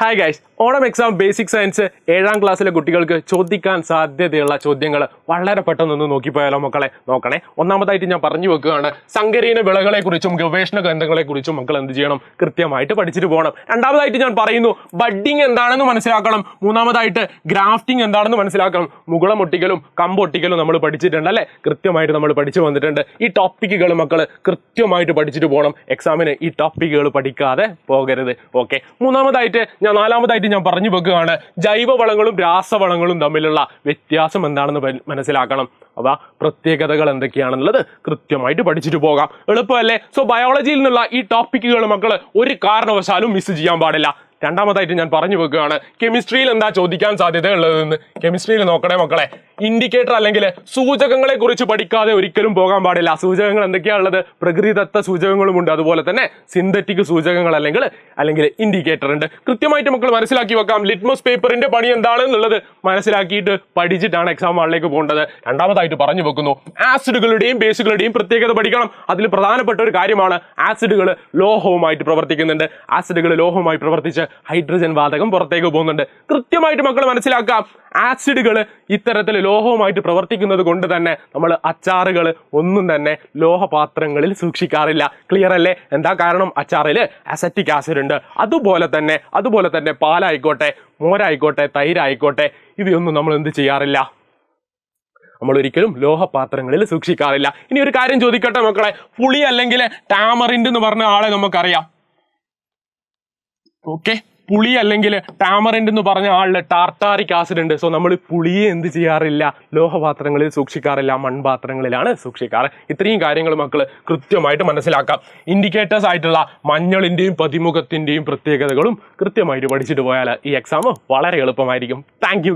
Hi guys Onam exam basic science ഏഴാം ക്ലാസ്സിലെ കുട്ടികൾക്ക് ചോദിക്കാൻ സാധ്യതയുള്ള ചോദ്യങ്ങൾ വളരെ പെട്ടെന്ന് നോക്കിപ്പോയാലോ മക്കളെ? നോക്കണേ. ഒന്നാമതായിട്ട് ഞാൻ പറഞ്ഞു വെക്കുകയാണ് സങ്കരീന വിളകളെക്കുറിച്ചും ഗവേഷണ ഗ്രന്ഥങ്ങളെ കുറിച്ചും മക്കൾ എന്ത് ചെയ്യണം? കൃത്യമായിട്ട് പഠിച്ചിട്ട് പോകണം. രണ്ടാമതായിട്ട് ഞാൻ പറയുന്നു ബഡ്ഡിങ് എന്താണെന്ന് മനസ്സിലാക്കണം. മൂന്നാമതായിട്ട് ഗ്രാഫ്റ്റിംഗ് എന്താണെന്ന് മനസ്സിലാക്കണം. മുകുളമൊട്ടിക്കലും കമ്പൊട്ടിക്കലും നമ്മൾ പഠിച്ചിട്ടുണ്ട് അല്ലേ? കൃത്യമായിട്ട് നമ്മൾ പഠിച്ചു വന്നിട്ടുണ്ട്. ഈ ടോപ്പിക്കുകൾ മക്കൾ കൃത്യമായിട്ട് പഠിച്ചിട്ട് പോകണം. എക്സാമിന് ഈ ടോപ്പിക്കുകൾ പഠിക്കാതെ പോകരുത്. ഓക്കെ മൂന്നാമതായിട്ട് ഞാൻ നാലാമതായിട്ട് ഞാൻ പറഞ്ഞു വെക്കുകയാണ്. ജൈവവളങ്ങളും രാസവളങ്ങളും തമ്മിലുള്ള വ്യത്യാസം എന്താണെന്ന് മനസ്സിലാക്കണം. അവ പ്രത്യേകതകൾ എന്തൊക്കെയാണെന്നുള്ളത് കൃത്യമായിട്ട് പഠിച്ചിട്ട് പോകാം. എളുപ്പമല്ലേ? സോ ബയോളജിയിൽ നിന്നുള്ള ഈ ടോപ്പിക്കുകൾ മക്കൾ ഒരു കാരണവശാലും മിസ് ചെയ്യാൻ പാടില്ല. രണ്ടാമതായിട്ട് ഞാൻ പറഞ്ഞു വെക്കുകയാണ് കെമിസ്ട്രിയിൽ എന്താ ചോദിക്കാൻ സാധ്യതയുള്ളതെന്ന്. കെമിസ്ട്രിയിൽ നോക്കണേ മക്കളെ ഇൻഡിക്കേറ്റർ അല്ലെങ്കിൽ സൂചകങ്ങളെ കുറിച്ച് പഠിക്കാതെ ഒരിക്കലും പോകാൻ പാടില്ല. സൂചകങ്ങൾ എന്തൊക്കെയാണ് ഉള്ളത് പ്രകൃതിദത്ത സൂചകങ്ങളുമുണ്ട് അതുപോലെ തന്നെ സിന്തറ്റിക് സൂചകങ്ങൾ അല്ലെങ്കിൽ അല്ലെങ്കിൽ ഇൻഡിക്കേറ്റർ ഉണ്ട്. കൃത്യമായിട്ട് മക്കൾ മനസ്സിലാക്കി വെക്കാം. ലിറ്റ്മസ് പേപ്പറിന്റെ പണി എന്താണെന്നുള്ളത് മനസ്സിലാക്കിയിട്ട് പഠിച്ചിട്ടാണ് എക്സാം ഹാളിലേക്ക് പോകേണ്ടത്. രണ്ടാമതായിട്ട് പറഞ്ഞു വെക്കുന്നു ആസിഡുകളുടെയും ബേസുകളുടെയും പ്രത്യേകത പഠിക്കണം. അതിൽ പ്രധാനപ്പെട്ട ഒരു കാര്യമാണ് ആസിഡുകൾ ലോഹവുമായിട്ട് പ്രവർത്തിക്കുന്നുണ്ട്. ആസിഡുകൾ ലോഹവുമായി പ്രവർത്തിച്ച് ഹൈഡ്രജൻ വാതകം പുറത്തേക്ക് പോകുന്നുണ്ട്. കൃത്യമായിട്ട് മക്കൾ മനസ്സിലാക്കാം. ആസിഡുകൾ ഇത്തരത്തിൽ ലോഹവുമായിട്ട് പ്രവർത്തിക്കുന്നത് കൊണ്ട് തന്നെ നമ്മൾ അച്ചാറുകൾ ഒന്നും തന്നെ ലോഹപാത്രങ്ങളിൽ സൂക്ഷിക്കാറില്ല. ക്ലിയർ അല്ലേ? എന്താ കാരണം? അച്ചാറിൽ അസറ്റിക് ആസിഡ് ഉണ്ട്. അതുപോലെ തന്നെ അതുപോലെ തന്നെ പാലായിക്കോട്ടെ മോരായിക്കോട്ടെ തൈരായിക്കോട്ടെ ഇവയൊന്നും നമ്മൾ എന്ത് ചെയ്യാറില്ല? നമ്മൾ ഒരിക്കലും ലോഹപാത്രങ്ങളിൽ സൂക്ഷിക്കാറില്ല. ഇനി ഒരു കാര്യം ചോദിക്കട്ടെ മക്കളെ? പുളി അല്ലെങ്കിൽ ടാമറിൻഡ് എന്ന് പറഞ്ഞ ആളെ നമുക്കറിയാം. ഓക്കെ? പുളി അല്ലെങ്കിൽ ടാമറിന്റ് എന്ന് പറഞ്ഞ ആളിൽ ടാർട്ടാറിക് ആസിഡ് ഉണ്ട്. സോ നമ്മൾ പുളിയെ എന്ത് ചെയ്യാറില്ല? ലോഹപാത്രങ്ങളിൽ സൂക്ഷിക്കാറില്ല മൺപാത്രങ്ങളിലാണ് സൂക്ഷിക്കാറ്. ഇത്രയും കാര്യങ്ങൾ മക്കൾ കൃത്യമായിട്ട് മനസ്സിലാക്കാം. ഇൻഡിക്കേറ്റേഴ്സ് ആയിട്ടുള്ള മഞ്ഞളിന്റെയും പതിമുഖത്തിന്റെയും പ്രത്യേകതകളും കൃത്യമായിട്ട് പഠിച്ചിട്ട് പോയാൽ ഈ എക്സാം വളരെ എളുപ്പമായിരിക്കും. താങ്ക്